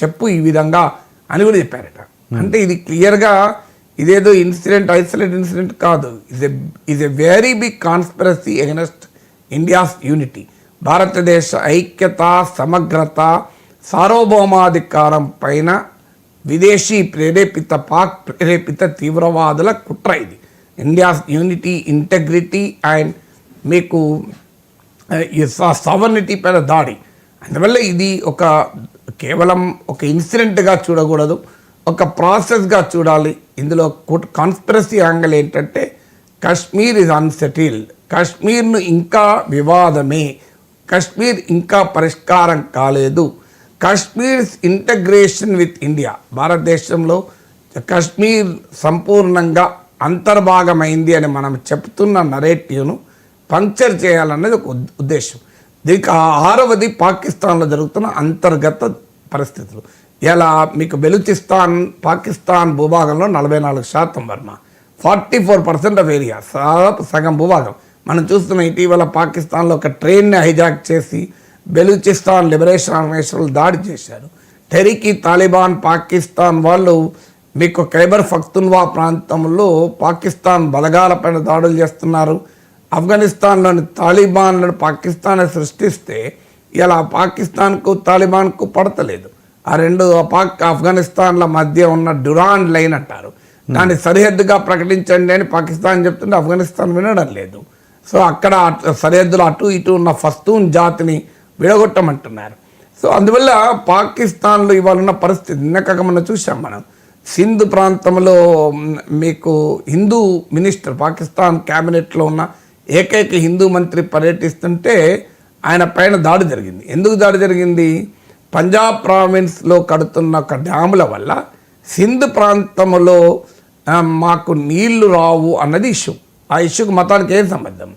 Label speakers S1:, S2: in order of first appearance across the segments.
S1: చెప్పు ఈ విధంగా అని కూడా చెప్పారట. అంటే ఇది క్లియర్గా ఇదేదో ఇన్సిడెంట్ ఐసోలేట్ ఇన్సిడెంట్ కాదు. Is a is a very big conspiracy against India's unity భారతదేశ ఐక్యత సమగ్రత సార్వభౌమాధికారం పైన విదేశీ ప్రేరేపిత పాక్ ప్రేరేపిత తీవ్రవాదుల కుట్ర ఇది. ఇండియాస్ యూనిటీ ఇంటగ్రిటీ అండ్ మీకు సవర్నిటీ పైన దాడి. అందువల్ల ఇది ఒక కేవలం ఒక ఇన్సిడెంట్గా చూడకూడదు ఒక ప్రాసెస్గా చూడాలి. ఇందులో కాన్స్పిరసీ యాంగిల్ ఏంటంటే కాశ్మీర్ ఇస్ అన్సెటిల్డ్ కాశ్మీర్ను ఇంకా వివాదమే. కాశ్మీర్ ఇంకా పరిష్కారం కాలేదు. కాశ్మీర్స్ ఇంటగ్రేషన్ విత్ ఇండియా భారతదేశంలో కాశ్మీర్ సంపూర్ణంగా అంతర్భాగమైంది అని మనం చెప్తున్న నరేటివ్ను పంక్చర్ చేయాలన్నది ఒక ఉద్- ఉద్దేశం. దీనికి ఆరవది పాకిస్తాన్లో జరుగుతున్న అంతర్గత పరిస్థితులు. ఎలా? మీకు బెలూచిస్తాన్ పాకిస్తాన్ భూభాగంలో నలభై నాలుగు శాతం Varma. Forty four percent of area దాదాపు సగం భూభాగం. మనం చూస్తున్న ఇటీవల పాకిస్తాన్లో ఒక ట్రైన్ని హైజాక్ చేసి బెలూచిస్తాన్ లిబరేషన్ ఆర్గనైజేషన్లు దాడి చేశారు. టెరికి తాలిబాన్ పాకిస్తాన్ వాళ్ళు మీకు ఖైబర్ ఫక్తున్వా ప్రాంతంలో పాకిస్తాన్ బలగాలపైన దాడులు చేస్తున్నారు. ఆఫ్ఘనిస్తాన్లోని తాలిబాన్లను పాకిస్తాన్ సృష్టిస్తే ఇలా పాకిస్తాన్కు తాలిబాన్కు పడతలేదు. ఆ రెండు పాక్ ఆఫ్ఘనిస్తాన్ల మధ్య ఉన్న డురాన్ లైన్ అంటారు. దాన్ని సరిహద్దుగా ప్రకటించండి అని పాకిస్తాన్ చెప్తుంటే ఆఫ్ఘనిస్తాన్ వినడం లేదు. సో అక్కడ సరిహద్దులు అటు ఇటు ఉన్న ఫస్తూన్ జాతిని విడగొట్టమంటున్నారు. సో అందువల్ల పాకిస్తాన్లో ఇవాళ ఉన్న పరిస్థితి నిన్నక మనం చూసాం మనం. సింధు ప్రాంతంలో మీకు హిందూ మినిస్టర్ పాకిస్తాన్ క్యాబినెట్లో ఉన్న ఏకైక హిందూ మంత్రి పర్యటిస్తుంటే ఆయన పైన దాడి జరిగింది. ఎందుకు దాడి జరిగింది? పంజాబ్ ప్రావిన్స్లో కడుతున్న ఒక డ్యాముల వల్ల సింధ్ ప్రాంతంలో మాకు నీళ్ళు రావు అన్నది ఇష్యూ. ఆ ఇష్యూకి మతానికి ఏం సంబంధం?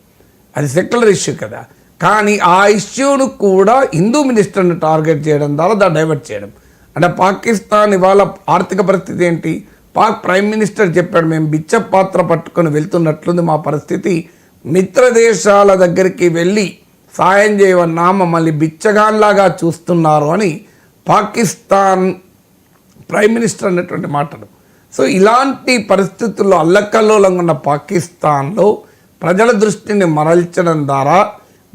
S1: అది సెక్యులర్ ఇష్యూ కదా. కానీ ఆ ఇష్యూను కూడా హిందూ మినిస్టర్ని టార్గెట్ చేయడం ద్వారా దాన్ని డైవర్ట్ చేయడం. అంటే పాకిస్తాన్ ఇవాళ ఆర్థిక పరిస్థితి ఏంటి? పాక్ ప్రైమ్ మినిస్టర్ చెప్పాడు మేము బిచ్చ పాత్ర పట్టుకొని వెళ్తున్నట్లుంది మా పరిస్థితి. మిత్రదేశాల దగ్గరికి వెళ్ళి సాయం చేయవన్నా మమ్మల్ని బిచ్చగాన్లాగా చూస్తున్నారు అని పాకిస్తాన్ ప్రైమ్ మినిస్టర్ అన్నటువంటి మాటలు. సో ఇలాంటి పరిస్థితుల్లో అల్లకల్లోలంగా ఉన్న పాకిస్తాన్లో ప్రజల దృష్టిని మరల్చడం ద్వారా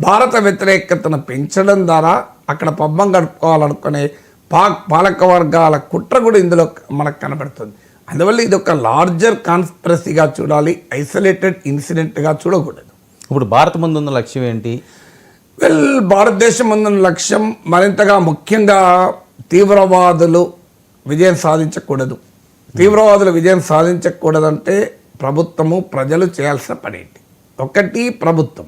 S1: భారత వ్యతిరేకతను పెంచడం ద్వారా అక్కడ పబ్బం గడుపుకోవాలనుకునే పాక్ పాలక వర్గాల కుట్ర కూడా ఇందులో మనకు కనబడుతుంది. అందువల్ల ఇది ఒక లార్జర్ కాన్స్పిరసీగా చూడాలి ఐసోలేటెడ్ ఇన్సిడెంట్గా చూడకూడదు.
S2: ఇప్పుడు భారత్ ముందు ఉన్న లక్ష్యం ఏంటి?
S1: వెల్ భారతదేశం ముందున్న లక్ష్యం మరింతగా ముఖ్యంగా తీవ్రవాదులు విజయం సాధించకూడదు. తీవ్రవాదులు విజయం సాధించకూడదంటే ప్రభుత్వము ప్రజలు చేయాల్సిన పని ఏంటి? ఒకటి ప్రభుత్వం.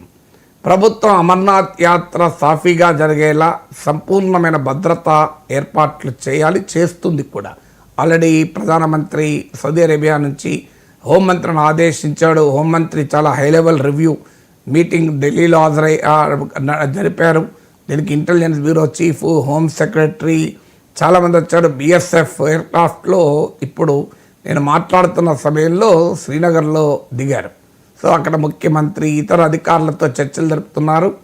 S1: ప్రభుత్వం అమర్నాథ్ యాత్ర సాఫీగా జరిగేలా సంపూర్ణమైన భద్రత ఏర్పాట్లు చేయాలి చేస్తుంది కూడా. ఆల్రెడీ ప్రధానమంత్రి సౌదీ అరేబియా నుంచి హోంమంత్రిని ఆదేశించాడు. హోంమంత్రి చాలా హై లెవెల్ రివ్యూ మీటింగ్ ఢిల్లీలో హాజరై జరిపారు. దీనికి intelligence bureau chief home secretary చాలామంది వచ్చారు. బిఎస్ఎఫ్ ఎయిర్క్రాఫ్ట్లో ఇప్పుడు నేను మాట్లాడుతున్న సమయంలో శ్రీనగర్లో దిగారు. సో అక్కడ ముఖ్యమంత్రి ఇతర అధికారులతో చర్చలు జరుపుతున్నారు.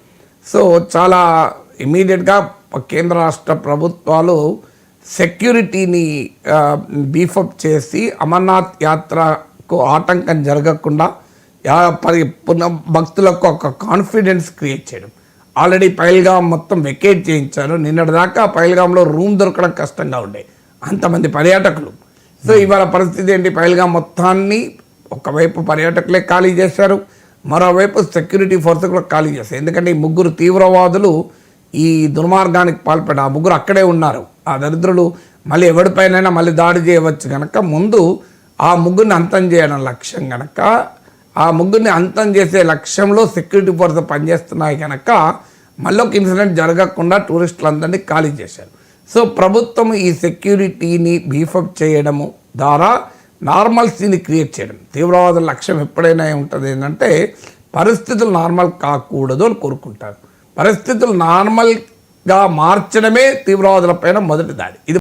S1: సో చాలా ఇమీడియట్గా కేంద్ర రాష్ట్ర ప్రభుత్వాలు సెక్యూరిటీని బీఫప్ చేసి అమర్నాథ్ యాత్రకు ఆటంకం జరగకుండా పునః భక్తులకు ఒక కాన్ఫిడెన్స్ క్రియేట్ చేయడం. ఆల్రెడీ పైల్గామ్ మొత్తం వెకేట్ చేయించారు. నిన్నటి దాకా పైల్గామ్లో రూమ్ దొరకడం కష్టంగా ఉండే. అంతమంది పర్యాటకులు. సో ఇవాళ పరిస్థితి ఏంటి? పైల్గామ్ మొత్తాన్ని ఒకవైపు పర్యాటకులే ఖాళీ చేశారు. మరోవైపు సెక్యూరిటీ ఫోర్స్ కూడా ఖాళీ చేశారు. ఎందుకంటే ఈ ముగ్గురు తీవ్రవాదులు ఈ దుర్మార్గానికి పాల్పడి ఆ ముగ్గురు అక్కడే ఉన్నారు. ఆ దరిద్రులు మళ్ళీ ఎవరిపైనైనా మళ్ళీ దాడి చేయవచ్చు కనుక ముందు ఆ ముగ్గురిని అంతం చేయడం లక్ష్యం కనుక ఆ ముగ్గురిని అంతం చేసే లక్ష్యంలో సెక్యూరిటీ ఫోర్స్ పనిచేస్తున్నాయి కనుక మళ్ళీ ఒక ఇన్సిడెంట్ జరగకుండా టూరిస్టులందరినీ ఖాళీ చేశారు. సో ప్రభుత్వం ఈ సెక్యూరిటీని బీఫప్ చేయడము ద్వారా నార్మల్సీని క్రియేట్ చేయడం తీవ్రవాదుల లక్ష్యం ఎప్పుడైనా ఉంటుంది ఏంటంటే పరిస్థితులు నార్మల్ కాకూడదు అని కోరుకుంటారు. పరిస్థితులు నార్మల్గా మార్చడమే తీవ్రవాదుల పైన మొదటి దాడి ఇది